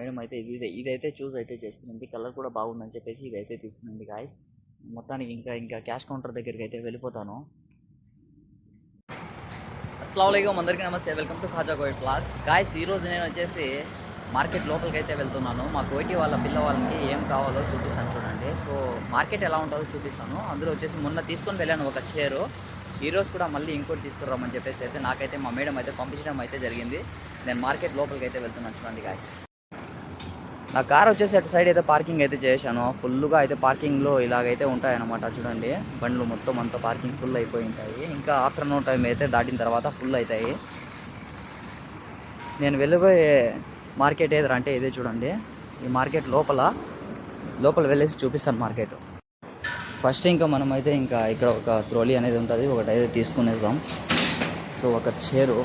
Madam అయితే ఇది ఇదైతే చూస్ అయితే చేసుకునింది కలర్ కూడా బాగుందని చెప్పేసి ఇదైతే తీసుకునింది గాయస్ మొత్తానికి ఇంకా ఇంకా క్యాష్ కౌంటర్ దగ్గరికి అయితే వెళ్ళిపోతాను. అస్సలం అందరికీ నమస్తే. వెల్కమ్ టు ఖాజా కోయి ఫ్లాగ్స్ గాయస్ ఈరోజు నేను వచ్చేసి మార్కెట్ లోపలికి అయితే వెళ్తున్నాను. మా కోటి వాళ్ళ పిల్లవాళ్ళకి ఏం కావాలో చూపిస్తాను చూడండి. సో మార్కెట్ ఎలా ఉంటుందో చూపిస్తాను. అందులో వచ్చేసి మొన్న తీసుకొని వెళ్ళాను ఒక చైరు ఈరోజు కూడా మళ్ళీ ఇంకోటి తీసుకురామని చెప్పేసి అయితే నాకైతే మా మేడం అయితే పంపించడం అయితే జరిగింది. నేను మార్కెట్ లోపలికి అయితే వెళ్తున్నాను చూడండి గాయస్ నా కార్ వచ్చేసి అటు సైడ్ అయితే పార్కింగ్ అయితే చేశాను. ఫుల్గా అయితే పార్కింగ్లో ఇలాగైతే ఉంటాయన్నమాట చూడండి. బండ్లు మొత్తం అంతా పార్కింగ్ ఫుల్ అయిపోయి ఉంటాయి. ఇంకా ఆఫ్టర్నూన్ టైం అయితే దాటిన తర్వాత ఫుల్ అవుతాయి. నేను వెళ్ళిపోయే మార్కెట్ ఏదో అంటే ఇదే చూడండి. ఈ మార్కెట్ లోపల లోపల వెళ్ళేసి చూపిస్తాను మార్కెట్. ఫస్ట్ ఇంకా మనమైతే ఇంకా ఇక్కడ ఒక త్రోలీ అనేది ఉంటుంది. ఒకటి అయితే తీసుకునేద్దాం. సో ఒక చైరు.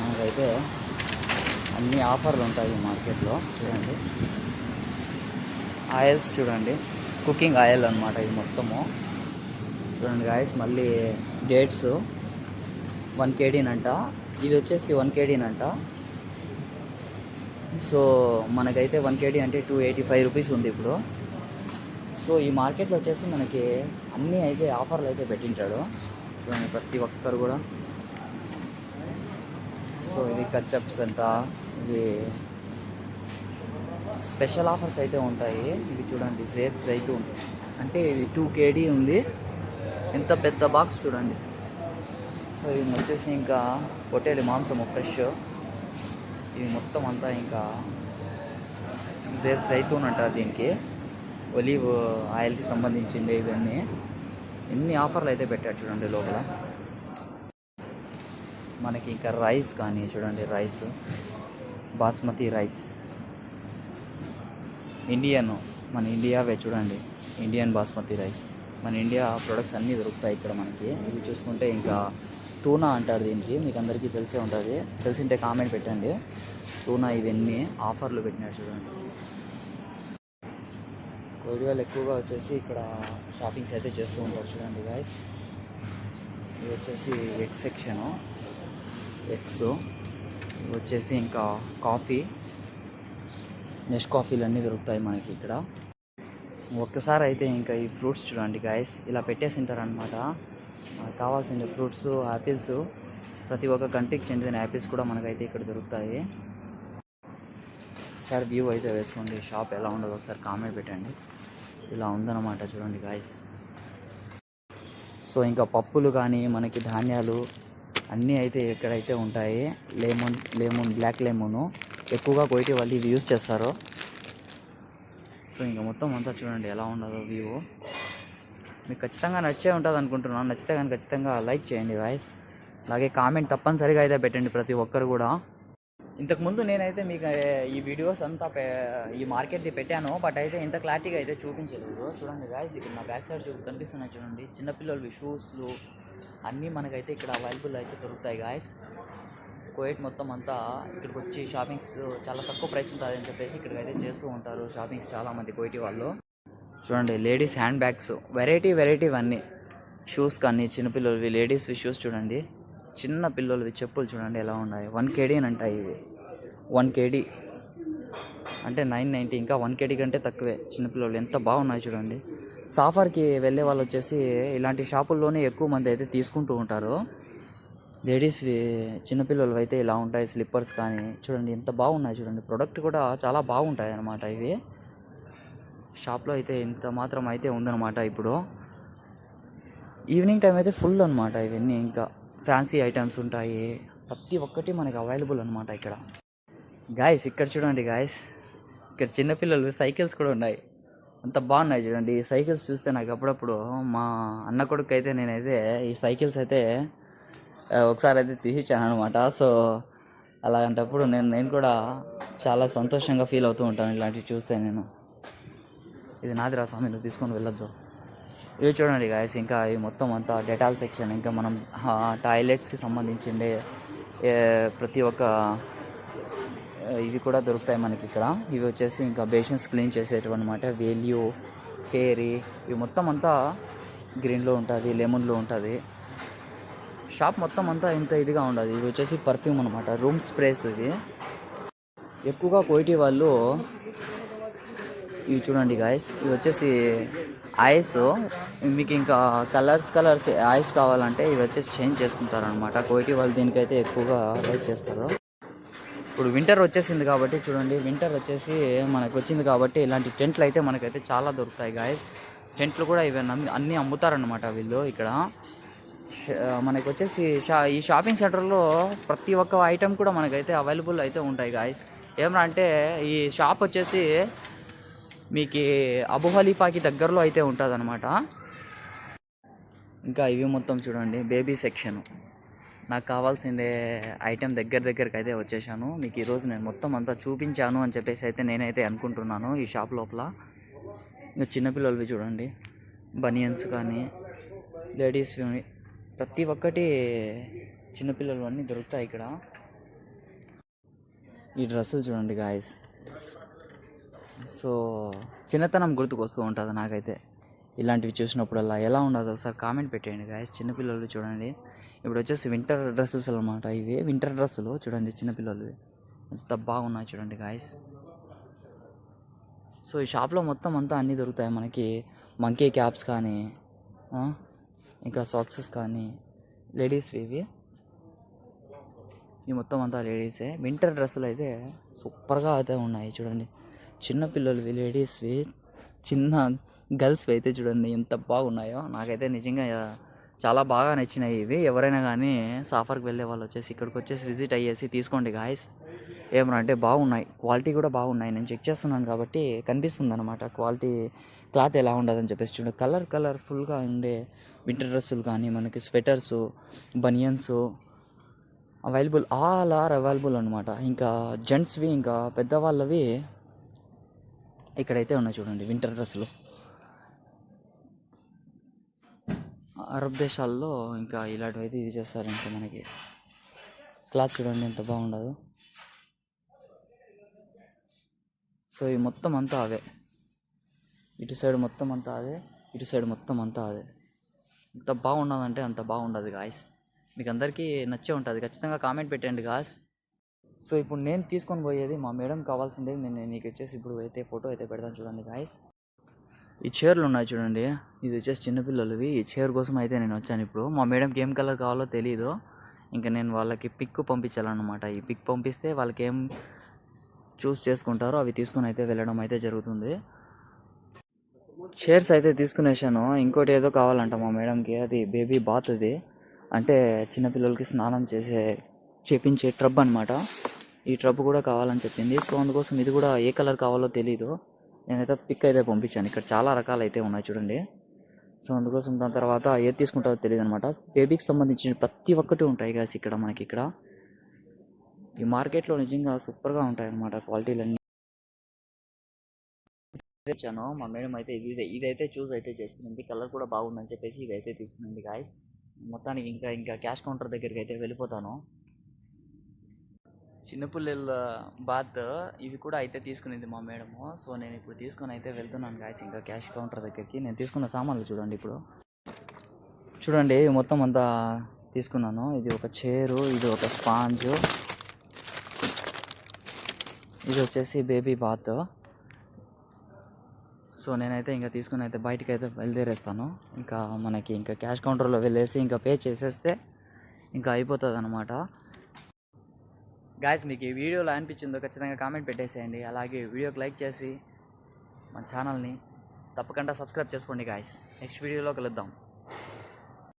మనకైతే అన్ని ఆఫర్లు ఉంటాయి ఈ మార్కెట్లో. చూడండి. ఆయిల్స్ చూడండి. కుకింగ్ ఆయిల్ అన్నమాట ఇది మొత్తము. చూడండి గాయస్ మళ్ళీ డేట్స్. వన్ కేడీనంట ఇది వచ్చేసి వన్ కేడీనంట సో మనకైతే వన్ కేడీ అంటే టూ ఎయిటీ ఫైవ్ రూపీస్ ఉంది ఇప్పుడు. సో ఈ మార్కెట్లో వచ్చేసి మనకి అన్నీ అయితే ఆఫర్లు అయితే పెట్టింటాడు చూడండి ప్రతి ఒక్కరు కూడా. సో ఇది కచ్చప్స్ అంట. ఇవి స్పెషల్ ఆఫర్స్ అయితే ఉంటాయి. ఇవి చూడండి జేత్ జైతూన్. అంటే ఇది టూ కేడీ ఉంది. ఎంత పెద్ద బాక్స్ చూడండి. సో ఇవి వచ్చేసి ఇంకా పొట్టేలి మాంసము ఫ్రెష్ ఇవి మొత్తం అంతా ఇంకా జేత్ జైతూన్ అంటారు దీనికి. ఒలీవ్ ఆయిల్కి సంబంధించింది ఇవన్నీ. ఎన్ని ఆఫర్లు అయితే పెట్టారు చూడండి లోపల. మనకి ఇంకా రైస్ కానీ చూడండి రైస్ బాస్మతి రైస్. ఇండియన్ మన ఇండియావే చూడండి ఇండియన్ బాస్మతి రైస్. మన ఇండియా ప్రొడక్ట్స్ అన్నీ దొరుకుతాయి ఇక్కడ మనకి. ఇవి చూసుకుంటే ఇంకా తూనా అంటారు దీనికి మీకు అందరికీ తెలిసే ఉంటుంది. తెలిసింటే కామెంట్ పెట్టండి. తూనా ఇవన్నీ ఆఫర్లు పెట్టినారు చూడండి. కోడివాళ్ళు ఎక్కువగా వచ్చేసి ఇక్కడ షాపింగ్స్ అయితే చేస్తూ ఉంటారు చూడండి గాయస్ ఇది వచ్చేసి ఎగ్ సెక్షను ఎగ్స్ వచ్చేసి ఇంకా కాఫీ. నెక్స్ట్ కాఫీలు అన్నీ దొరుకుతాయి మనకి ఇక్కడ. ఒక్కసారి అయితే ఇంకా ఈ ఫ్రూట్స్ చూడండి గాయస్ ఇలా పెట్టేసి ఉంటారనమాట మనకు కావాల్సిన ఫ్రూట్స్ యాపిల్స్ ప్రతి ఒక్క కంట్రీకి చెందిన యాపిల్స్ కూడా మనకైతే ఇక్కడ దొరుకుతాయి. ఒకసారి వ్యూ అయితే వేసుకోండి. షాప్ ఎలా ఉండదు ఒకసారి కామెంట్ పెట్టండి. ఇలా ఉందన్నమాట చూడండి గాయస్ సో ఇంకా పప్పులు కానీ మనకి ధాన్యాలు అన్నీ అయితే ఇక్కడైతే ఉంటాయి లెమన్ లెమన్ బ్లాక్ లెమన్ ఎక్కువగా కోయిటి వాళ్ళు ఇవి యూజ్ చేస్తారు. సో ఇంకా మొత్తం అంతా చూడండి ఎలా ఉండదో వ్యూ మీకు ఖచ్చితంగా నచ్చే ఉంటుంది అనుకుంటున్నాను. నచ్చితే కానీ ఖచ్చితంగా లైక్ చేయండి వాయిస్ అలాగే కామెంట్ తప్పనిసరిగా అయితే పెట్టండి ప్రతి ఒక్కరు కూడా. ఇంతకుముందు నేనైతే మీకు ఈ వీడియోస్ అంతా ఈ మార్కెట్ది పెట్టాను. బట్ అయితే ఇంత క్లారిటీగా అయితే చూపించలేదు. చూడండి గాయస్ ఇక్కడ నా బ్యాక్ సైడ్ చూపు కనిపిస్తున్నాయి చూడండి. చిన్నపిల్లలవి షూస్లు అన్నీ మనకైతే ఇక్కడ అవైలబుల్ అయితే దొరుకుతాయి గాయస్ కోయట్ మొత్తం అంతా ఇక్కడికి వచ్చి షాపింగ్స్ చాలా తక్కువ ప్రైస్ ఉంటుంది అని చెప్పేసి ఇక్కడికైతే చేస్తూ ఉంటారు షాపింగ్స్ చాలామంది కోయిటి వాళ్ళు. చూడండి ladies hand bags variety variety అన్నీ షూస్ కానీ చిన్నపిల్లలవి లేడీస్ షూస్ చూడండి. చిన్న పిల్లలవి చెప్పులు చూడండి ఎలా ఉన్నాయి. వన్ కేడీ అని అంటాయి ఇవి. వన్ కేడీ అంటే నైన్ నైంటీ ఇంకా వన్ కేడీ కంటే తక్కువే. చిన్నపిల్లలు ఎంత బాగున్నాయి చూడండి. సాఫర్కి వెళ్ళే వాళ్ళు వచ్చేసి ఇలాంటి షాపుల్లోనే ఎక్కువ మంది అయితే తీసుకుంటూ ఉంటారు. లేడీస్వి చిన్నపిల్లలు అయితే ఇలా ఉంటాయి స్లిప్పర్స్ కానీ. చూడండి ఎంత బాగున్నాయి చూడండి. ప్రొడక్ట్ కూడా చాలా బాగుంటాయి అన్నమాట ఇవి. షాప్లో అయితే ఇంత మాత్రం అయితే ఉందన్నమాట ఇప్పుడు. ఈవినింగ్ టైం అయితే ఫుల్ అనమాట ఇవన్నీ ఇంకా. ఫ్యాన్సీ ఐటమ్స్ ఉంటాయి. ప్రతి ఒక్కటి మనకి అవైలబుల్ అనమాట ఇక్కడ. గాయస్ ఇక్కడ చూడండి గాయస్. ఇక్కడ చిన్నపిల్లలు సైకిల్స్ కూడా ఉన్నాయి. అంత బాగున్నాయి చూడండి. ఈ సైకిల్స్ చూస్తే నాకు అప్పుడప్పుడు మా అన్న కొడుకు అయితే నేనైతే ఈ సైకిల్స్ అయితే ఒకసారి అయితే తీసిచ్చాను అనమాట సో అలాంటప్పుడు నేను నేను కూడా చాలా సంతోషంగా ఫీల్ అవుతూ ఉంటాను ఇలాంటివి చూస్తే నేను. ఇది నాదిరా స్వామి నువ్వు తీసుకొని వెళ్ళొద్దు. ఇవి చూడండి గాయస్ ఇంకా ఇవి మొత్తం అంతా డెటాల్ సెక్షన్ ఇంకా మనం టాయిలెట్స్కి సంబంధించిండే ప్రతి ఒక్క ఇవి కూడా దొరుకుతాయి మనకి ఇక్కడ. ఇవి వచ్చేసి ఇంకా బేషన్స్ క్లీన్ చేసేటివి అనమాట వేల్యూ ఫేరీ ఇవి మొత్తం అంతా గ్రీన్లో ఉంటుంది లెమన్లో ఉంటుంది. షాప్ మొత్తం అంతా ఇంత ఇదిగా ఉండదు. ఇది వచ్చేసి పర్ఫ్యూమ్ అనమాట రూమ్ స్ప్రేస్ ఇది ఎక్కువగా కోయిటి వాళ్ళు ఇవి చూడండి గాయస్ ఇవి వచ్చేసి ఐస్. మీకు ఇంకా కలర్స్ కలర్స్ ఐస్ కావాలంటే ఇవి వచ్చేసి చేంజ్ చేసుకుంటారు అనమాట కోయిటి వాళ్ళు దీనికైతే ఎక్కువగా లైక్ చేస్తారు. ఇప్పుడు వింటర్ వచ్చేసింది కాబట్టి చూడండి వింటర్ వచ్చేసి మనకు వచ్చింది కాబట్టి ఇలాంటి టెంట్లు అయితే మనకైతే చాలా దొరుకుతాయి గాయస్ టెంట్లు కూడా ఇవి అన్నీ అమ్ముతారనమాట వీళ్ళు ఇక్కడ. మనకు వచ్చేసి షా ఈ షాపింగ్ సెంటర్లో ప్రతి ఒక్క ఐటెం కూడా మనకైతే అవైలబుల్ అయితే ఉంటాయి గాయస్ ఏమరా అంటే ఈ షాప్ వచ్చేసి మీకు అబు హలీఫాకి దగ్గరలో అయితే ఉంటుంది అనమాట ఇంకా ఇవి మొత్తం చూడండి బేబీ సెక్షన్ నాకు కావాల్సిందే ఐటెం దగ్గర దగ్గరికి అయితే వచ్చేసాను. మీకు ఈరోజు నేను మొత్తం అంతా చూపించాను అని చెప్పేసి అయితే నేనైతే అనుకుంటున్నాను ఈ షాప్ లోపల. ఇంకా చిన్నపిల్లలవి చూడండి. బనియన్స్ కానీ లేడీస్ ప్రతి ఒక్కటి చిన్నపిల్లలు అన్నీ దొరుకుతాయి ఇక్కడ. ఈ డ్రెస్సులు చూడండి గాయస్ సో చిన్నతనం గుర్తుకు వస్తూ ఉంటుంది నాకైతే. ఇలాంటివి చూసినప్పుడల్లా ఎలా ఉండదు ఒకసారి కామెంట్ పెట్టేయండి గాయస్ చిన్నపిల్లలు చూడండి. ఇప్పుడు వచ్చేసి వింటర్ డ్రెస్సెస్ అనమాట ఇవి వింటర్ డ్రెస్సులు చూడండి చిన్నపిల్లలు. ఎంత బాగున్నాయి చూడండి గాయస్ సో ఈ షాప్లో మొత్తం అంతా అన్నీ దొరుకుతాయి మనకి. మంకీ క్యాప్స్ కానీ ఇంకా సాక్సెస్ కానీ లేడీస్వి ఇవి. ఈ మొత్తం అంతా లేడీసే వింటర్ డ్రెస్సులు అయితే సూపర్గా అయితే ఉన్నాయి చూడండి. చిన్నపిల్లలవి లేడీస్వి చిన్న గర్ల్స్వి అయితే చూడండి ఎంత బాగున్నాయో. నాకైతే నిజంగా చాలా బాగా నచ్చినాయి ఇవి. ఎవరైనా కానీ సాఫర్కి వెళ్ళే వాళ్ళు వచ్చేసి ఇక్కడికి వచ్చేసి విజిట్ అయ్యేసి తీసుకోండి గాయస్. ఏమన్నా అంటే బాగున్నాయి. క్వాలిటీ కూడా బాగున్నాయి. నేను చెక్ చేస్తున్నాను కాబట్టి కనిపిస్తుంది అనమాట క్వాలిటీ క్లాత్ ఎలా ఉండదని చెప్పేసి చూడండి. కలర్ కలర్ఫుల్గా ఉండే వింటర్ డ్రెస్సులు కానీ మనకి sweaters banians available all are available అనమాట ఇంకా జెంట్స్వి ఇంకా పెద్దవాళ్ళవి ఇక్కడైతే ఉన్నాయి చూడండి వింటర్ డ్రెస్సులు. అరబ్ దేశాల్లో ఇంకా ఇలాంటివి అయితే ఇది చేస్తారు ఇంకా మనకి. క్లాత్ చూడండి ఎంత బాగుండదు. సో ఈ మొత్తం అంతా అవే. ఇటు సైడ్ మొత్తం అంతా అదే ఇటు సైడ్ మొత్తం అంతా అదే ఎంత బాగున్నదంటే అంత బాగుండదు గాయస్. మీకు అందరికీ నచ్చే ఉంటుంది. ఖచ్చితంగా కామెంట్ పెట్టండి గాయస్. సో ఇప్పుడు నేను తీసుకొని పోయేది మా మేడం కావాల్సిందే. నేను నీకు వచ్చేసి ఇప్పుడు అయితే ఫోటో అయితే పెడతాను చూడండి గాయస్. ఈ చైర్లు ఉన్నాయి చూడండి. ఇది వచ్చేసి చిన్నపిల్లలవి ఈ చైర్ కోసం అయితే నేను వచ్చాను ఇప్పుడు. మా మేడంకి ఏం కలర్ కావాలో తెలియదు ఇంకా నేను వాళ్ళకి పిక్ పంపించాలన్నమాట. ఈ పిక్ పంపిస్తే వాళ్ళకి ఏం చూస్ చేసుకుంటారో అవి తీసుకుని అయితే వెళ్ళడం అయితే జరుగుతుంది. చైర్స్ అయితే తీసుకునేసాను. ఇంకోటి ఏదో కావాలంట మా మేడంకి. అది బేబీ బాత్ అది. అంటే చిన్నపిల్లలకి స్నానం చేసే చేపించే ట్రబ్ అనమాట ఈ ట్రబ్ కూడా కావాలని చెప్పింది. సో అందుకోసం ఇది కూడా ఏ కలర్ కావాలో తెలీదు. నేనైతే పిక్ అయితే పంపించాను. ఇక్కడ చాలా రకాలు అయితే ఉన్నాయి చూడండి. సో అందుకోసం దాని తర్వాత ఏది తీసుకుంటారో తెలియదు అనమాట బేబీకి సంబంధించిన ప్రతి ఒక్కటి ఉంటాయి గాస్ ఇక్కడ మనకి ఇక్కడ. ఈ మార్కెట్లో నిజంగా సూపర్గా ఉంటాయి అనమాట క్వాలిటీలన్నీ తెచ్చాను. మా మేడం అయితే ఇది ఇదైతే చూస్ అయితే చేసుకునింది కలర్ కూడా బాగుందని చెప్పేసి ఇదైతే తీసుకునింది గాయస్ మొత్తానికి ఇంకా ఇంకా క్యాష్ కౌంటర్ దగ్గరికి అయితే వెళ్ళిపోతాను. చిన్నపిల్లల బాత్ ఇవి కూడా అయితే తీసుకునింది మా మేడము. సో నేను ఇప్పుడు తీసుకొని అయితే వెళ్తున్నాను గాయస్ ఇంకా క్యాష్ కౌంటర్ దగ్గరికి. నేను తీసుకున్న సామాన్లు చూడండి ఇప్పుడు. చూడండి ఇవి మొత్తం అంతా తీసుకున్నాను. ఇది ఒక చైరు ఇది ఒక స్పాంజ్ ఇది వచ్చేసి బేబీ బాత్ సో నేనైతే ఇంకా తీసుకుని అయితే బయటకు అయితే బయలుదేరేస్తాను. ఇంకా మనకి ఇంకా క్యాష్ కౌంటర్లో వెళ్ళేసి ఇంకా పే చేసేస్తే ఇంకా అయిపోతుంది అనమాట గాయస్ మీకు ఈ వీడియోలో అనిపించిందో ఖచ్చితంగా కామెంట్ పెట్టేసేయండి. అలాగే వీడియోకి లైక్ చేసి మన ఛానల్ని తప్పకుండా సబ్స్క్రైబ్ చేసుకోండి గాయస్ నెక్స్ట్ వీడియోలో కలుద్దాం.